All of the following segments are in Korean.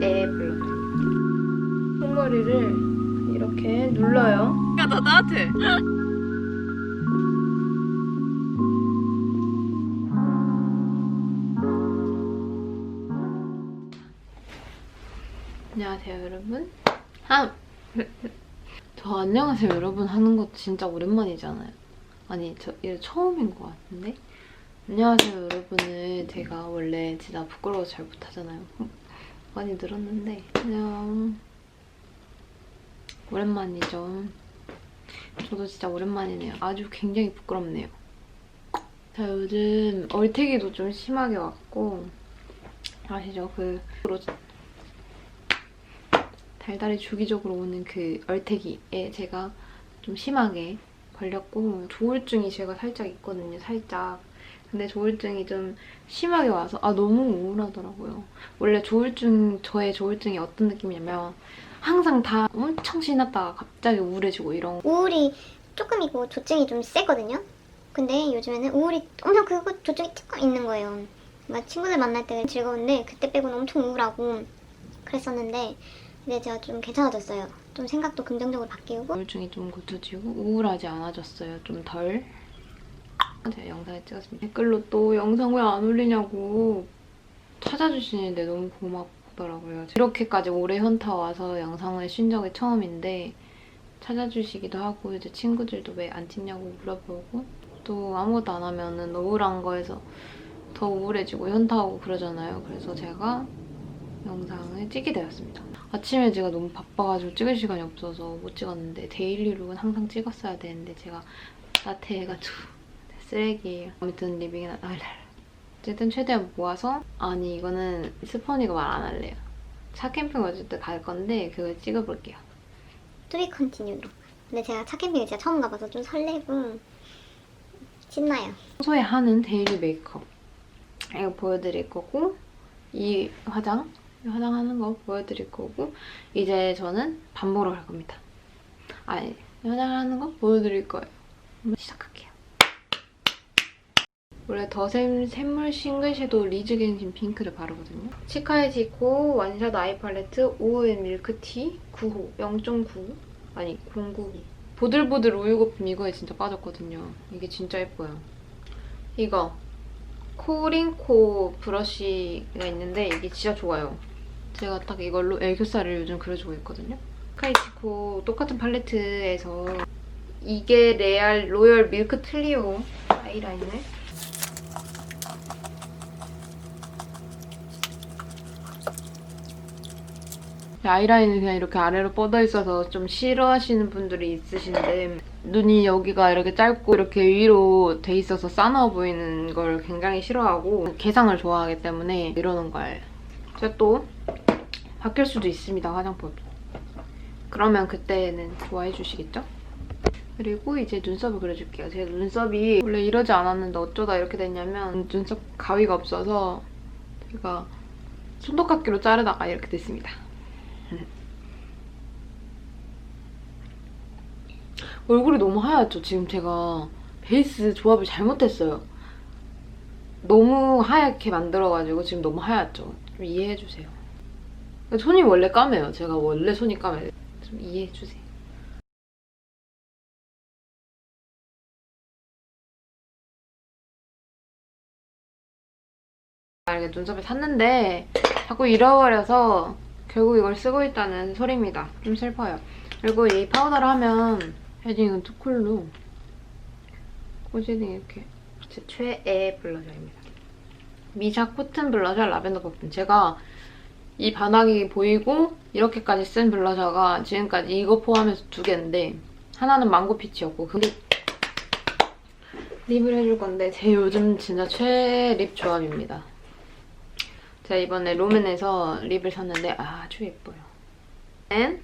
최애 블러셔입니다. 콩머리를 이렇게 눌러요. 야 나 따뜻해. 안녕하세요 여러분. 함! 저 안녕하세요 여러분 하는 거 진짜 오랜만이잖아요. 아니 저 이게 처음인 것 같은데? 안녕하세요 여러분을 제가 원래 진짜 부끄러워서 잘 못하잖아요. 많이 늘었는데 안녕. 오랜만이죠. 저도 진짜 오랜만이네요. 아주 굉장히 부끄럽네요. 자 요즘 얼태기도 좀 심하게 왔고 아시죠? 그 달달이 주기적으로 오는 그 얼태기에 제가 좀 심하게 걸렸고 조울증이 제가 살짝 있거든요, 살짝. 근데 조울증이 좀 심하게 와서 아 너무 우울하더라고요. 원래 조울증 저의 조울증이 어떤 느낌이냐면 항상 다 엄청 신났다가 갑자기 우울해지고 이런 우울이 조금이고 조증이 좀 세거든요. 근데 요즘에는 우울이 엄청 크고 조증이 조금 있는 거예요. 막 친구들 만날 때 즐거운데 그때 빼고는 엄청 우울하고 그랬었는데 이제 제가 좀 괜찮아졌어요. 좀 생각도 긍정적으로 바뀌고 우울증이 좀 고쳐지고 우울하지 않아졌어요. 좀 덜. 제가 영상을 찍었습니다. 댓글로 또 영상 왜 안 올리냐고 찾아주시는데 너무 고맙더라고요. 이렇게까지 오래 현타 와서 영상을 쉰 적이 처음인데 찾아주시기도 하고 이제 친구들도 왜 안 찍냐고 물어보고 또 아무것도 안 하면은 우울한 거에서 더 우울해지고 현타 오고 그러잖아요. 그래서 제가 영상을 찍게 되었습니다. 아침에 제가 너무 바빠가지고 찍을 시간이 없어서 못 찍었는데 데일리룩은 항상 찍었어야 되는데 제가 나태해가지고 쓰레기예요. 아무튼 리빙이나 날라 어쨌든 최대한 모아서 아니 이거는 스펀이가 말 안 할래요. 차 캠핑 어쨌든 갈 건데 그걸 찍어볼게요. 투비 컨티뉴로. 근데 제가 차 캠핑을 진짜 처음 가봐서 좀 설레고 신나요. 평소에 하는 데일리 메이크업 이거 보여드릴 거고 이 화장 이 화장하는 거 보여드릴 거고 이제 저는 밥 먹으러 갈 겁니다. 아니 이 화장하는 거 보여드릴 거예요. 시작할게요. 원래 더샘 샘물 싱글 섀도우 리즈 갱신 핑크를 바르거든요. 치카이지코 완샷 아이 팔레트 오웬 밀크티 9호 0.9 아니 099 보들보들 우유 거품 이거에 진짜 빠졌거든요. 이게 진짜 예뻐요. 이거 코링코 브러쉬가 있는데 이게 진짜 좋아요. 제가 딱 이걸로 애교살을 요즘 그려주고 있거든요. 카이치코 똑같은 팔레트에서 이게 레알 로열 밀크 클리오 아이라이너 아이라인이 그냥 이렇게 아래로 뻗어 있어서 좀 싫어하시는 분들이 있으신데 눈이 여기가 이렇게 짧고 이렇게 위로 돼 있어서 싸나워 보이는 걸 굉장히 싫어하고 개상을 좋아하기 때문에 이러는 거예요. 제가 또 바뀔 수도 있습니다, 화장법이. 그러면 그때는 좋아해 주시겠죠? 그리고 이제 눈썹을 그려줄게요. 제 눈썹이 원래 이러지 않았는데 어쩌다 이렇게 됐냐면 눈썹 가위가 없어서 제가 손톱깎이로 자르다가 이렇게 됐습니다. 얼굴이 너무 하얗죠? 지금 제가 베이스 조합을 잘못했어요. 너무 하얗게 만들어가지고 지금 너무 하얗죠? 좀 이해해주세요. 손이 원래 까매요. 제가 원래 손이 까매요. 좀 이해해주세요. 이렇게 눈썹을 샀는데 자꾸 잃어버려서 결국 이걸 쓰고 있다는 소리입니다. 좀 슬퍼요. 그리고 이 파우더를 하면 헤딩은 투쿨로 코쉐딩 이렇게 제 최애 블러셔입니다. 미샤 코튼 블러셔 라벤더 퍼퓸. 제가 이 바닥이 보이고 이렇게까지 쓴 블러셔가 지금까지 이거 포함해서 두 개인데 하나는 망고 피치였고 그 립, 립을 해줄 건데 제 요즘 진짜 최애 립 조합입니다. 제가 이번에 롬앤에서 립을 샀는데 아주 예뻐요. 앤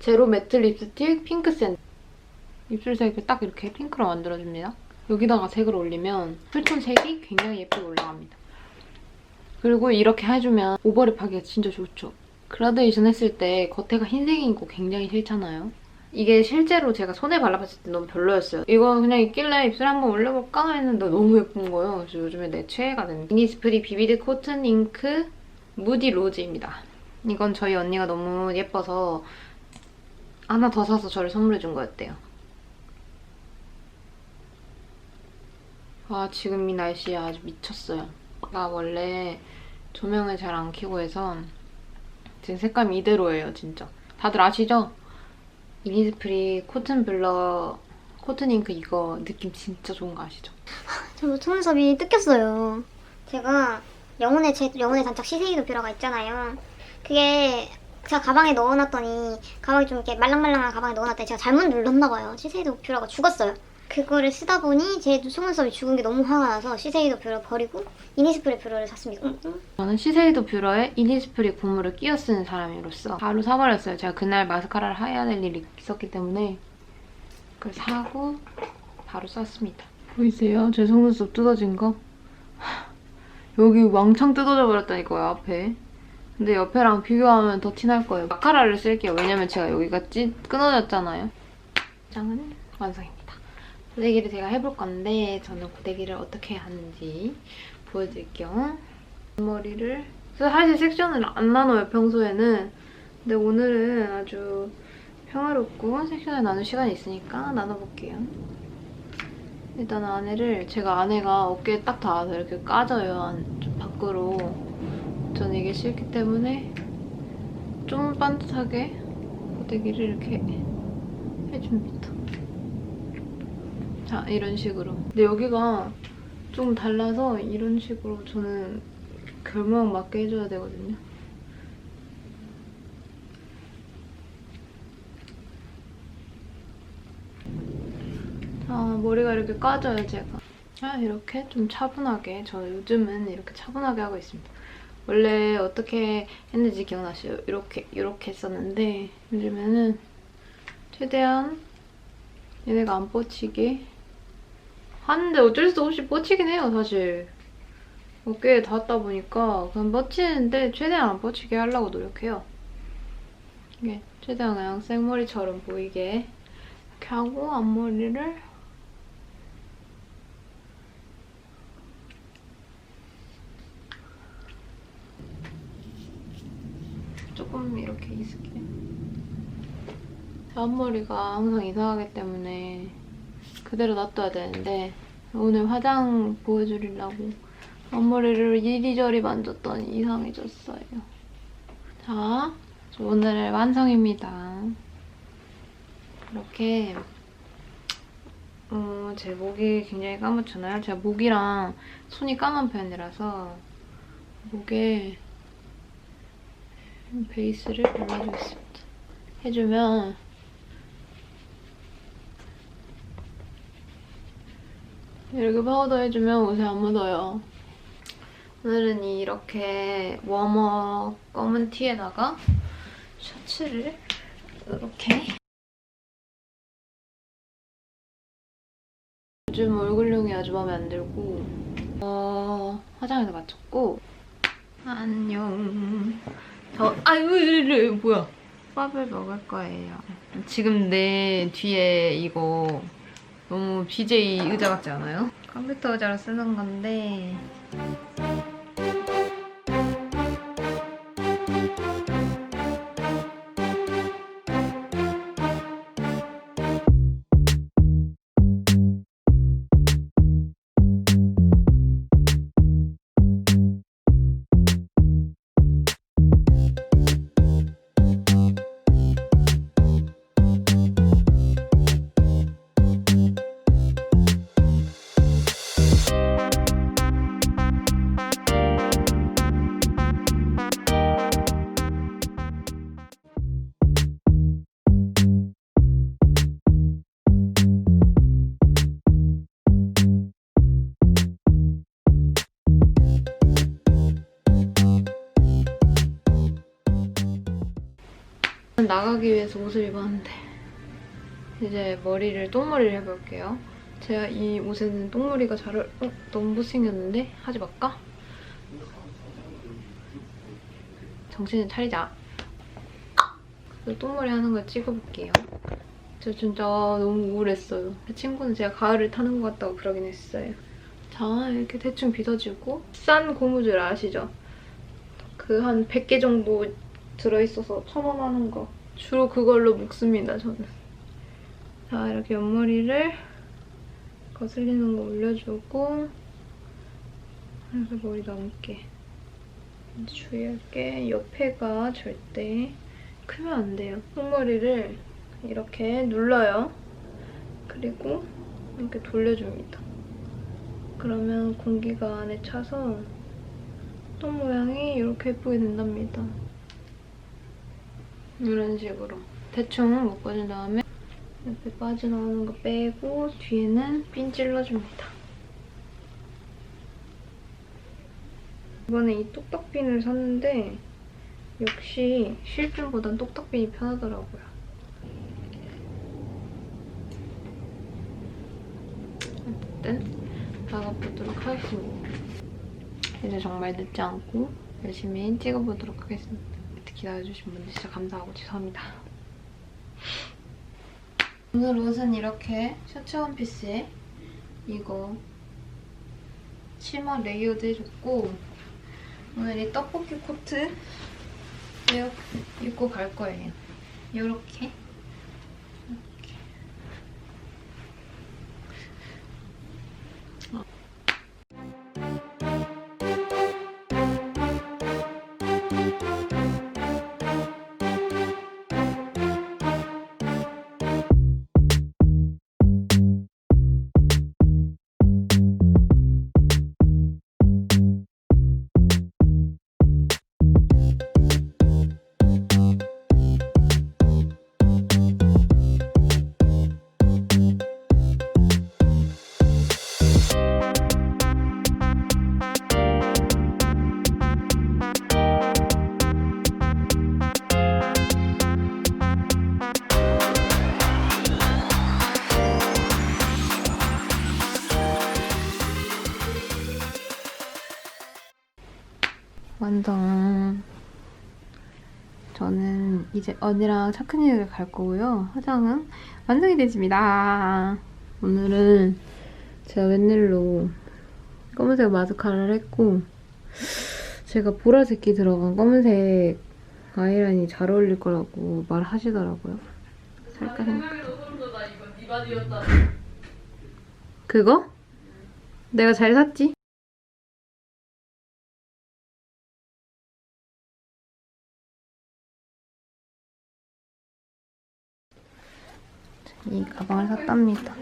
제로 매트 립스틱 핑크센 입술색을 딱 이렇게 핑크로 만들어줍니다. 여기다가 색을 올리면 풀톤 색이 굉장히 예쁘게 올라갑니다. 그리고 이렇게 해주면 오버립 하기가 진짜 좋죠. 그라데이션 했을 때 겉에가 흰색인 거 굉장히 싫잖아요. 이게 실제로 제가 손에 발라봤을 때 너무 별로였어요. 이거 그냥 있길래 입술에 한번 올려볼까 했는데 너무 예쁜 거예요. 그래서 요즘에 내 최애가 됩니다. 이니스프리 비비드 코튼 잉크 무디 로즈입니다. 이건 저희 언니가 너무 예뻐서 하나 더 사서 저를 선물해 준 거였대요. 아 지금 이 날씨에 아주 미쳤어요. 나 원래 조명을 잘 안 켜고 해서 지금 색감이 이대로예요 진짜. 다들 아시죠? 이니스프리 코튼 블러 코튼 잉크 이거 느낌 진짜 좋은 거 아시죠? 저 속눈썹이 뜯겼어요. 제가 영혼의 제 영혼의 단짝 시세이도 뷰러가 있잖아요. 그게 제가 가방에 넣어놨더니 가방이 좀 이렇게 말랑말랑한 가방에 넣어놨더니 제가 잘못 눌렀나 봐요. 시세이도 뷰러가 죽었어요. 그거를 쓰다 보니 제 속눈썹이 죽은 게 너무 화가 나서 시세이도 뷰러 버리고 이니스프리 뷰러를 샀습니다. 응, 응. 저는 시세이도 뷰러에 이니스프리 고무를 끼워 쓰는 사람으로서 바로 사버렸어요. 제가 그날 마스카라를 해야 될 일이 있었기 때문에 그걸 사고 바로 썼습니다. 보이세요? 제 속눈썹 뜯어진 거? 하, 여기 왕창 뜯어져 버렸다니까요, 앞에. 근데 옆에랑 비교하면 더 티날 거예요. 마카라를 쓸게요. 왜냐면 제가 여기가 찌, 끊어졌잖아요. 짱은 완성입니다. 고데기를 제가 해볼 건데 저는 고데기를 어떻게 하는지 보여드릴게요. 머리를 사실 섹션을 안 나눠요 평소에는. 근데 오늘은 아주 평화롭고 섹션을 나눌 시간이 있으니까 나눠볼게요. 일단 안에를 제가 안에가 어깨에 딱 닿아서 이렇게 까져요 안- 좀 밖으로. 저는 이게 싫기 때문에 좀 반듯하게 고데기를 이렇게 해줍니다 자 이런 식으로 근데 여기가 좀 달라서 이런 식으로 저는 결모양 맞게 해줘야 되거든요. 자, 머리가 이렇게 까져요, 제가. 아, 이렇게 좀 차분하게. 저 요즘은 이렇게 차분하게 하고 있습니다. 원래 어떻게 했는지 기억나시죠? 이렇게, 이렇게 했었는데 요즘에는 최대한 얘네가 안 뻗치게 하는데 어쩔 수 없이 뻗치긴 해요, 사실. 어깨에 닿았다 보니까 그냥 뻗치는데 최대한 안 뻗치게 하려고 노력해요. 이게 최대한 그냥 생머리처럼 보이게 이렇게 하고 앞머리를 조금 이렇게 이스게 앞머리가 항상 이상하기 때문에 그대로 놔둬야 되는데 오늘 화장 보여드리려고 앞머리를 이리저리 만졌더니 이상해졌어요. 자, 저 오늘의 완성입니다. 이렇게 어, 제 목이 굉장히 까맣잖아요. 제가 목이랑 손이 까만 편이라서 목에 베이스를 발라주겠습니다. 해주면 이렇게 파우더 해주면 옷에 안 묻어요. 오늘은 이렇게 워머 검은 티에다가 셔츠를 이렇게 요즘 얼굴용이 아주 마음에 안 들고 어, 화장해서 맞췄고. 안녕. 저 아유 뭐야? 밥을 먹을 거예요. 지금 내 뒤에 이거 너무 BJ 의자 같지 않아요? 컴퓨터 의자로 쓰는 건데 나가기 위해서 옷을 입었는데 이제 머리를 똥머리를 해볼게요. 제가 이 옷에는 똥머리가 잘 어울... 어? 너무 못생겼는데? 하지 말까? 정신을 차리자. 똥머리 하는 걸 찍어볼게요. 저 진짜 너무 우울했어요. 그 친구는 제가 가을을 타는 것 같다고 그러긴 했어요. 자, 이렇게 대충 빗어주고 싼 고무줄 아시죠? 그 한 100개 정도 들어있어서 천원 하는 거. 주로 그걸로 묶습니다, 저는. 자, 이렇게 옆머리를 거슬리는 거 올려주고 이렇게 머리 남게. 주의할 게 옆에가 절대 크면 안 돼요. 속머리를 이렇게 눌러요. 그리고 이렇게 돌려줍니다. 그러면 공기가 안에 차서 똥 모양이 이렇게 예쁘게 된답니다. 이런 식으로 대충 묶어준 다음에 옆에 빠져나오는 거 빼고 뒤에는 핀 찔러줍니다. 이번에 이 똑딱핀을 샀는데 역시 실핀보단 똑딱핀이 편하더라고요. 어쨌든 나가보도록 하겠습니다. 이제 정말 늦지 않고 열심히 찍어보도록 하겠습니다. 기다려주신 분들 진짜 감사하고 죄송합니다. 오늘 옷은 이렇게 셔츠 원피스에 이거 치마 레이어드 해줬고 오늘 이 떡볶이 코트 입고 갈 거예요. 이렇게 이제 언니랑 차크니를 갈 거고요. 화장은 완성이 됐습니다. 오늘은 제가 웬일로 검은색 마스카라를 했고 제가 보라색이 들어간 검은색 아이라인이 잘 어울릴 거라고 말하시더라고요. 살까 생각. 그거? 내가 잘 샀지? 이 가방을 샀답니다.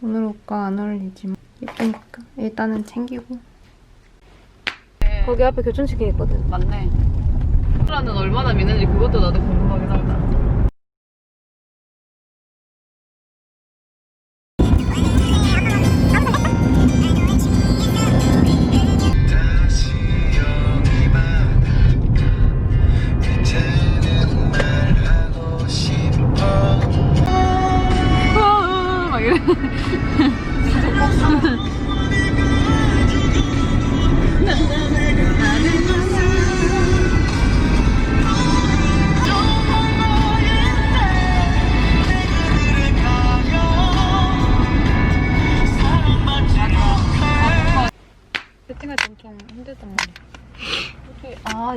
오늘 옷과 안 어울리지만 예쁘니까 일단은 챙기고 거기 앞에 교촌치킨 있거든. 맞네. 라는 얼마나 믿는지 그것도 나도 궁금하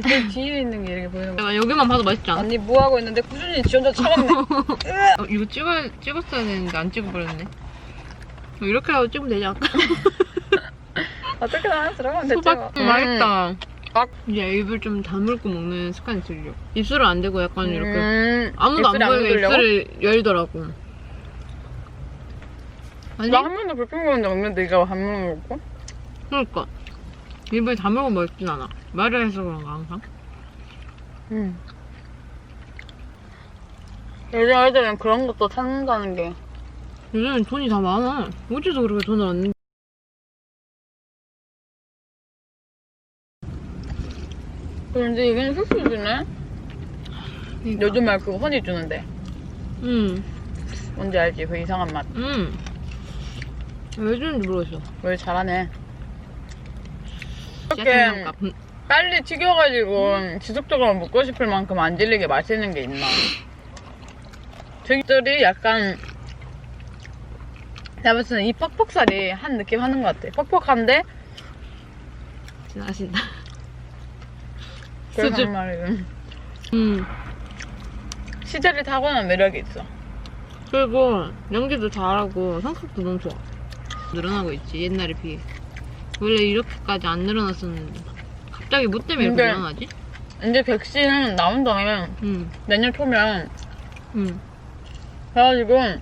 어떻게- 아, 이제 뒤에 있는 게 이렇게 보이는 거야. 여기만 봐도 맛있지 않아? 아니, 뭐 하고 있는데 꾸준히 지 혼자 차갑네. 어, 이거 찍어, 찍었어야 되는데 안 찍어버렸네. 어, 이렇게라도 찍으면 되지 않을까? 어떻게든 하나 들어가면 됐죠. 소박 음. 맛있다. 아. 이제 입을 좀 다물고 먹는 습관이 들려. 입술을 안 대고 약간 이렇게 음, 아무도 안 입술이 보이게 묻으려고? 입술을 열더라고. 아니? 나 한 번도 불평 적 없는데 이거 한 번 먹고? 그러니까 입을 다물고 먹진 않아. 말을 해서 그런가 항상. 응. 요즘 아이들은 그런 것도 찾는다는 게. 요즘엔 돈이 다 많아. 어디서 그렇게 돈을 얻는 근데 이게 술수 주네? 그러니까. 요즘 말 그거 허니 주는데. 응. 뭔지 알지? 그 이상한 맛. 응. 왜 주는지 모르겠어. 뭘 잘하네. 이렇게? 음, 빨리 튀겨가지고 지속적으로 먹고 싶을 만큼 안 질리게 맛있는 게 있나. 저기들이 약간 내가 봤을 때는 이 퍽퍽살이 한 느낌 하는 것 같아. 퍽퍽한데 지나신다. 그래서 수줍. 말이에요. 음. 시제를 타고난 매력이 있어. 그리고 연기도 잘하고 성격도 너무 좋아. 늘어나고 있지 옛날에 비해. 원래 이렇게까지 안 늘어났었는데 갑자기 뭐 때문에 이렇게 근데- 늘어나지? 이제 백신 나온 다음에 응, 내년 초면 응. 그래가지고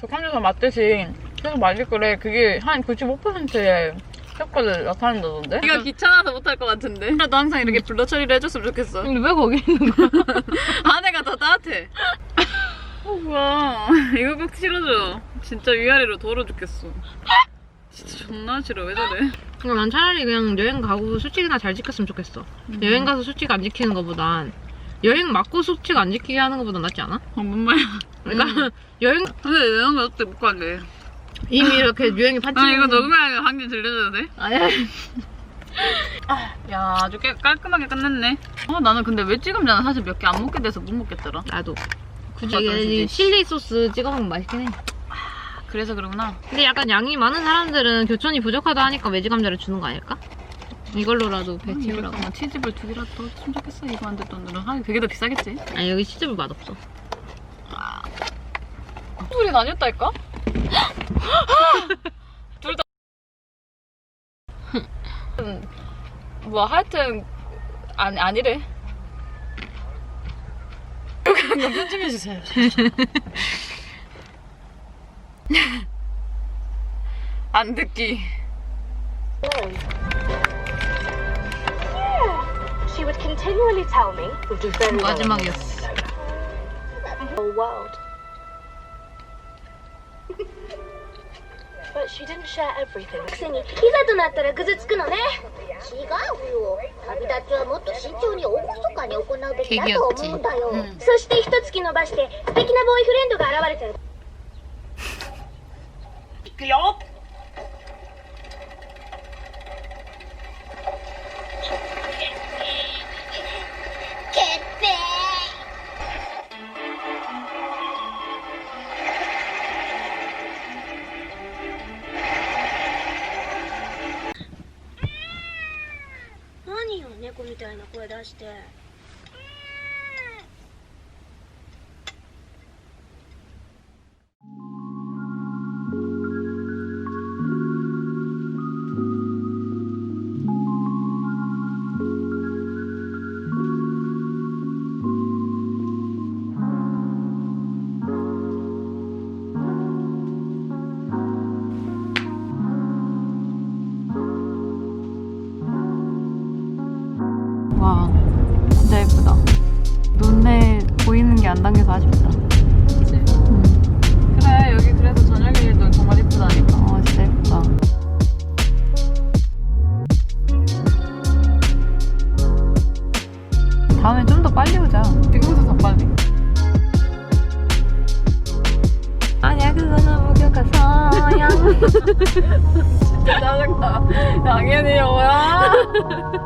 저 칸주사 맞듯이 계속 맞을 거래. 그게 한 95%의 효과를 나타낸다던데? 네가 귀찮아서 못할 것 같은데. 나도 항상 이렇게 블러 처리를 해줬으면 좋겠어. 근데 왜 거기 있는 거야? 아내가 더 따뜻해. 어, 뭐야. 이거 꼭 실어줘. 진짜 위아래로 더러 죽겠어. 진짜 존나 싫어. 왜 저래? 그러니까 난 차라리 그냥 여행 가고 수칙이나 잘 지켰으면 좋겠어. 여행 가서 수칙 안 지키는 것보단 여행 맞고 수칙 안 지키게 하는 것보다 낫지 않아? 어, 뭔 말이야. 그러니까 여행 근데 거 어떻게 못 갈래? 이미 이렇게 유행이 파치. 아, 이거 녹음하면 한개 들려줘도 돼? 아니야. 야, 아주 깨, 깔끔하게 끝냈네. 어, 나는 근데 왜 지금자는 사실 몇 개 안 먹게 돼서 못 먹겠더라. 나도. 굳이 어떤 이? 칠리 소스 찍어 먹으면 맛있긴 해. 그래서 그러구나. 근데 약간 양이 많은 사람들은 교촌이 부족하다 하니까 외지 감자를 주는 거 아닐까? 이걸로라도 배 이렇게 채우라고. 뭐 치즈볼 두 개라도 더 줬으면 좋겠어. 이거한테 돈으로. 하긴 그게 더 비싸겠지. 아니 여기 치즈볼 맛없어. 둘이 나뉘었다니까? 둘 다. 뭐 하여튼 아니 아니래. 이거 편집해 주세요. 안 듣기. She would continually tell me, which is very well 마지막이었어. the whole world. but she didn't share everything. くせにいざとなったらぐずつくのね違うよ旅立ちはもっと慎重に厳かに行うべきだと思うんだよ、そして一月伸ばして素敵なボーイフレンドが現れたら決 たいな声出して。 빨리. 아니야 그거 너무 교과서야. 진짜 짜증나. 당연히 영어야.